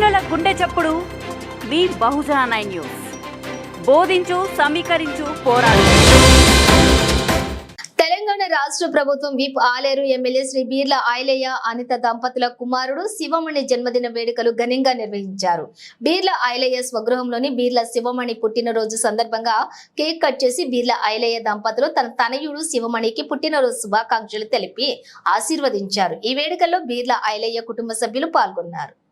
గుండె చప్పుడు మీ బహుజన nine news. బోధించు సమీకరించు పోరాడు. తెలంగాణ రాష్ట్ర ప్రభుత్వం విప్ ఆలేరు ఎమ్మెల్యే శ్రీ బీర్ల ఆయలయ్య అనిత దంపతుల కుమారుడు శివమణి జన్మదిన వేడుకలు ఘనంగా నిర్వహించారు. బీర్ల ఆయలయ్య స్వగృహంలోని బీర్ల శివమణి పుట్టినరోజు సందర్భంగా కేక్ కట్ చేసి బీర్ల ఆయలయ్య దంపతులు తన తనయుడు శివమణికి పుట్టినరోజు శుభాకాంక్షలు తెలిపి ఆశీర్వదించారు. ఈ వేడుకల్లో బీర్ల ఆయలయ్య కుటుంబ సభ్యులు పాల్గొన్నారు.